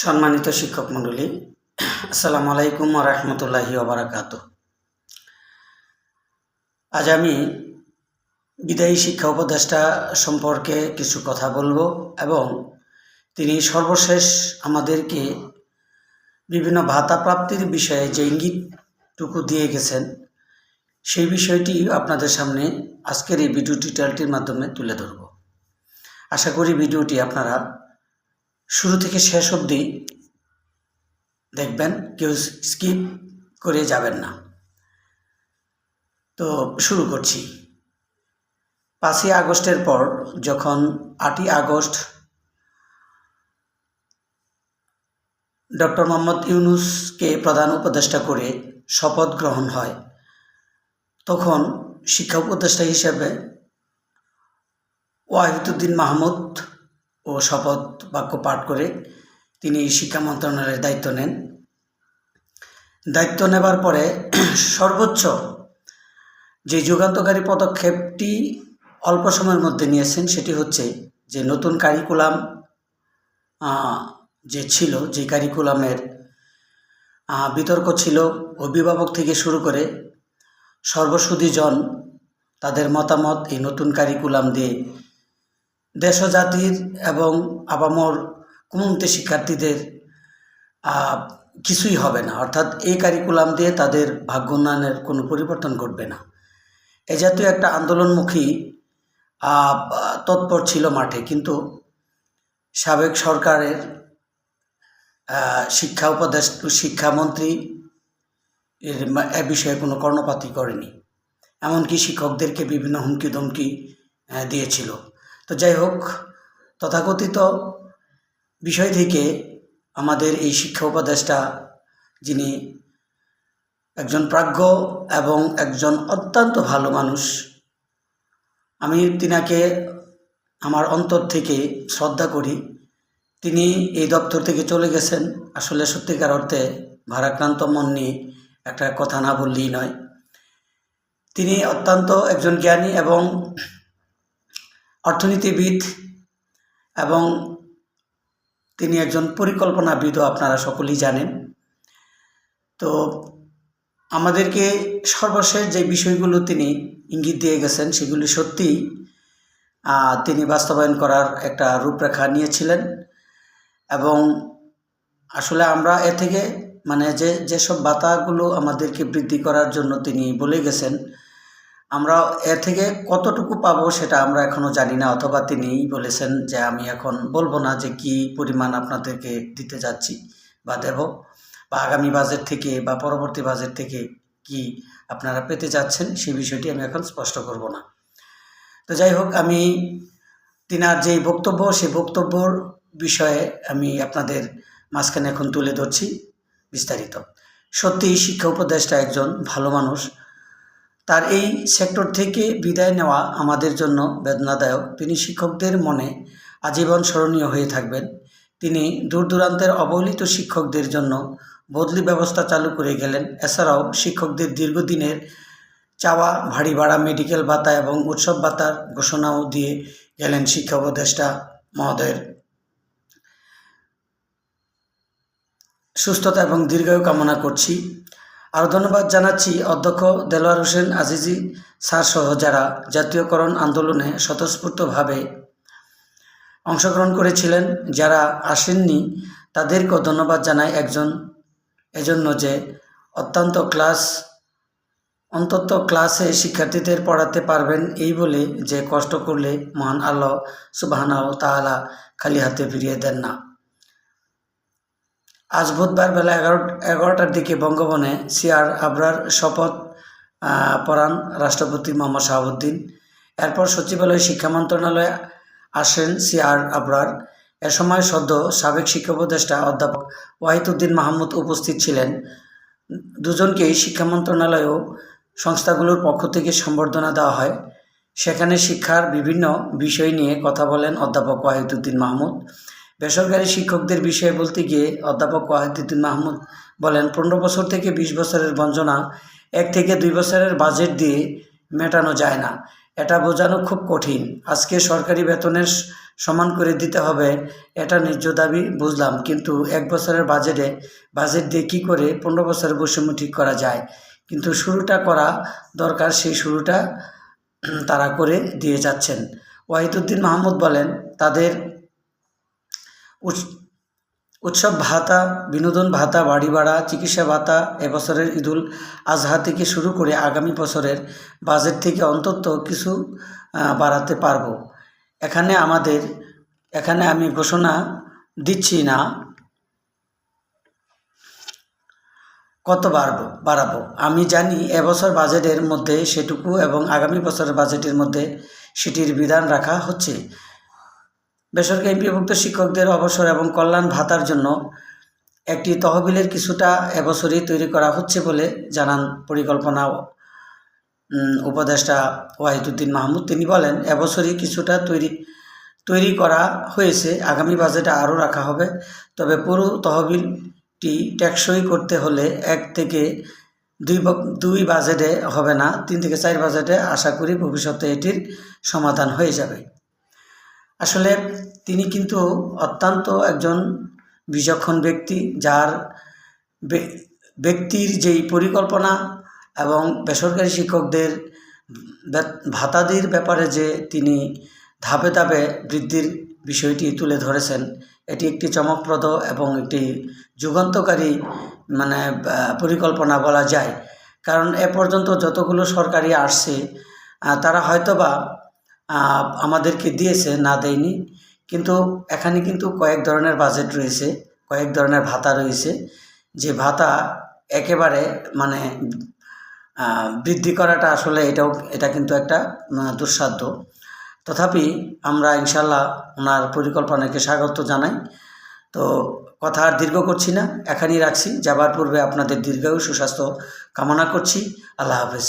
সম্মানিত শিক্ষক মণ্ডলী, আসসালামু আলাইকুম রহমতুল্লাহি ওবরাকাত আজ আমি বিদায়ী শিক্ষা উপদেষ্টা সম্পর্কে কিছু কথা বলব এবং তিনি সর্বশেষ আমাদেরকে বিভিন্ন ভাতা প্রাপ্তির বিষয়ে যে ইঙ্গিতটুকু দিয়ে গেছেন, সেই বিষয়টি আপনাদের সামনে আজকের এই ভিডিও টিউটোরিয়ালটির মাধ্যমে তুলে ধরব। আশা করি ভিডিওটি আপনারা শুরু থেকে শেষ অবধি দেখবেন কেউ স্কিপ করে যাবেন না। তো শুরু করছি। পাঁচই আগস্টের পর যখন আটই আগস্ট ডক্টর মোহাম্মদ ইউনুসকে প্রধান উপদেষ্টা করে শপথ গ্রহণ হয়, তখন শিক্ষা উপদেষ্টা হিসেবে ওয়াহিদুদ্দিন মাহমুদ ও শপথ বাক্য পাঠ করে তিনি শিক্ষা মন্ত্রণালয়ের দায়িত্ব নেন। দায়িত্ব নেবার পরে সর্বোচ্চ যে যুগান্তকারী পদক্ষেপটি অল্প সময়ের মধ্যে নিয়েছেন সেটি হচ্ছে যে নতুন কারিকুলাম যে ছিল, যে কারিকুলামের বিতর্ক ছিল, অভিভাবক থেকে শুরু করে সর্বসুদীজন তাদের মতামত এই নতুন কারিকুলাম দিয়ে দেশ জাতির এবং আবামর কুমন্তে শিক্ষার্থীদের কিছুই হবে না। অর্থাৎ এই কারিকুলাম দিয়ে তাদের ভাগ্য উন্নয়নের কোনো পরিবর্তন ঘটবে না। এ জাতীয় একটা আন্দোলনমুখী তৎপর ছিল মাঠে। কিন্তু সাবেক সরকারের শিক্ষা উপদেশ শিক্ষামন্ত্রী এর এ বিষয়ে কোনো কর্ণপাতই করেনি। এমনকি শিক্ষকদেরকে বিভিন্ন হুমকি ধমকি দিয়েছিল। তো যাই হোক, তথাকথিত বিষয় থেকে আমাদের এই শিক্ষা উপদেষ্টা যিনি একজন প্রাজ্ঞ এবং একজন অত্যন্ত ভালো মানুষ, আমি তিনাকে আমার অন্তর থেকে শ্রদ্ধা করি। তিনি এই দপ্তর থেকে চলে গেছেন। আসলে সত্যিকার অর্থে ভারাক্রান্ত মন নিয়ে একটা কথা না বললেই নয়। তিনি অত্যন্ত একজন জ্ঞানী এবং অর্থনীতিবিদ এবং তিনি একজন পরিকল্পনাবিদও আপনারা সকলেই জানেন। তো আমাদেরকে সর্বশেষ যে বিষয়গুলো তিনি ইঙ্গিত দিয়ে গেছেন সেগুলি সত্যিই তিনি বাস্তবায়ন করার একটা রূপরেখা নিয়েছিলেন এবং আসলে আমরা এ থেকে মানে যে, যেসব বাতাগুলো আমাদেরকে বৃদ্ধি করার জন্য তিনি বলে গেছেন আমরা এ থেকে কতটুকু পাবো সেটা আমরা এখনও জানি না, অথবা তিনিই বলেছেন যে আমি এখন বলব না যে কি পরিমাণ আপনাদেরকে দিতে যাচ্ছি বা দেব, বা আগামী বাজেট থেকে বা পরবর্তী বাজেট থেকে কি আপনারা পেতে যাচ্ছেন সেই বিষয়টি আমি এখন স্পষ্ট করব না। তো যাই হোক, আমি তিনার যেই বক্তব্য, সেই বক্তব্যর বিষয়ে আমি আপনাদের মাঝখানে এখন তুলে ধরছি বিস্তারিত। সত্যিই শিক্ষা উপদেষ্টা একজন ভালো মানুষ তার এই সেক্টর থেকে বিদায় নেওয়া আমাদের জন্য বেদনাদায়ক। তিনি শিক্ষকদের মনে আজীবন স্মরণীয় হয়ে থাকবেন। তিনি দূর দূরান্তের অবহেলিত শিক্ষকদের জন্য বদলি ব্যবস্থা চালু করে গেলেন। এছাড়াও শিক্ষকদের দীর্ঘদিনের চাওয়া, ভারী ভাড়া মেডিকেল ভাতা এবং উৎসব ভাতার ঘোষণাও দিয়ে গেলেন শিক্ষা উপদেষ্টা মহোদয়ের। সুস্থতা এবং দীর্ঘায়ু কামনা করছি। আরও ধন্যবাদ জানাচ্ছি অধ্যক্ষ দেলোয়ার হোসেন আজিজি স্যারসহ যারা জাতীয়করণ আন্দোলনে স্বতঃস্ফূর্তভাবে অংশগ্রহণ করেছিলেন, যারা আসেননি, তাদেরকেও ধন্যবাদ জানায় একজন, এজন্য যে অত্যন্ত ক্লাস, অন্তত ক্লাসে শিক্ষার্থীদের পড়াতে পারবেন এই বলে যে কষ্ট করলে মহান আল্লাহ সুবাহানাও তাহলা খালি হাতে ফিরিয়ে দেন না। আজ বুধবার বেলা এগারো এগারোটার দিকে বঙ্গবনে সিআর আবরার শপথ পড়ান রাষ্ট্রপতি মোহাম্মদ শাহাবুদ্দিন। এরপর সচিবালয় শিক্ষা মন্ত্রণালয়ে আসেন সিআর আবরার। এ সময় সদ্য সাবেক শিক্ষা উপদেষ্টা অধ্যাপক ওয়াহিদুদ্দিন মাহমুদ উপস্থিত ছিলেন। দুজনকেই শিক্ষা মন্ত্রণালয় ও সংস্থাগুলোর পক্ষ থেকে সম্বর্ধনা দেওয়া হয়। সেখানে শিক্ষার বিভিন্ন বিষয় নিয়ে কথা বলেন অধ্যাপক ওয়াহিদুদ্দিন মাহমুদ। বেসরকারি শিক্ষকদের বিষয়ে বলতে গিয়ে অধ্যাপক ওয়াহিদুদ্দিন মাহমুদ বলেন, পনেরো বছর থেকে বিশ বছরের বঞ্চনা, এক থেকে দুই বছরের বাজেট দিয়ে মেটানো যায় না। এটা বোঝানো খুব কঠিন। আজকে সরকারি বেতনের সমান করে দিতে হবে, এটা ন্যায্য দাবি, বুঝলাম। কিন্তু এক বছরের বাজেটে, বাজেট দিয়ে কী করে পনেরো বছরের বৈষম্য ঠিক করা যায়? কিন্তু শুরুটা করা দরকার, সেই শুরুটা তারা করে দিয়ে যাচ্ছেন। ওয়াহিদুদ্দিন মাহমুদ বলেন, তাদের উৎসব ভাতা, বিনোদন ভাতা, বাড়ি ভাড়া, চিকিৎসা ভাতা, এবছরের ঈদুল আজহা থেকে শুরু করে আগামী বছরের বাজেট থেকে অন্তত কিছু বাড়াতে পারব। এখানে আমাদের, এখানে আমি ঘোষণা দিচ্ছি না কত বাড়বো, বাড়াবো। আমি জানি এবছর বাজেটের মধ্যে সেটুকু এবং আগামী বছরের বাজেটের মধ্যে সেটির বিধান রাখা হচ্ছে। বেসরকারি এমপিভুক্ত শিক্ষকদের অবসর এবং কল্যাণ ভাতার জন্য একটি তহবিলের কিছুটা এবছরই তৈরি করা হচ্ছে বলে জানান পরিকল্পনা উপদেষ্টা ওয়াহিদুদ্দিন মাহমুদ। তিনি বলেন, এবছরই কিছুটা তৈরি তৈরি করা হয়েছে, আগামী বাজেটে আরও রাখা হবে। তবে পুরো তহবিলটি টেকসই করতে হলে এক থেকে দুই দুই বাজেটে হবে না, তিন থেকে চার বাজেটে আশা করি ভবিষ্যতে এটির সমাধান হয়ে যাবে। আসলে তিনি কিন্তু অত্যন্ত একজন বিচক্ষণ ব্যক্তি, যার ব্যক্তির যেই পরিকল্পনা এবং বেসরকারি শিক্ষকদের ভাতাদির ব্যাপারে যে তিনি ধাপে ধাপে বৃদ্ধির বিষয়টি তুলে ধরেছেন, এটি একটি চমকপ্রদ এবং একটি যুগান্তকারী মানে পরিকল্পনা বলা যায়। কারণ এ পর্যন্ত যতগুলো সরকারি আসছে তারা হয়তোবা আমাদেরকে দিয়েছে, না দেয়নি। কিন্তু এখানে কিন্তু কয়েক ধরনের বাজেট রয়েছে, কয়েক ধরনের ভাতা রয়েছে। যে ভাতা একেবারে মানে বৃদ্ধি করাটা আসলে এটাও, এটা কিন্তু একটা দুঃসাধ্য। তথাপি আমরা ইনশাল্লাহ ওনার পরিকল্পনাকে স্বাগত জানাই। তো কথা আর দীর্ঘ করছি না, এখানেই রাখছি। যাবার পূর্বে আপনাদের দীর্ঘায়ু সুস্বাস্থ্য কামনা করছি। আল্লাহ হাফেজ।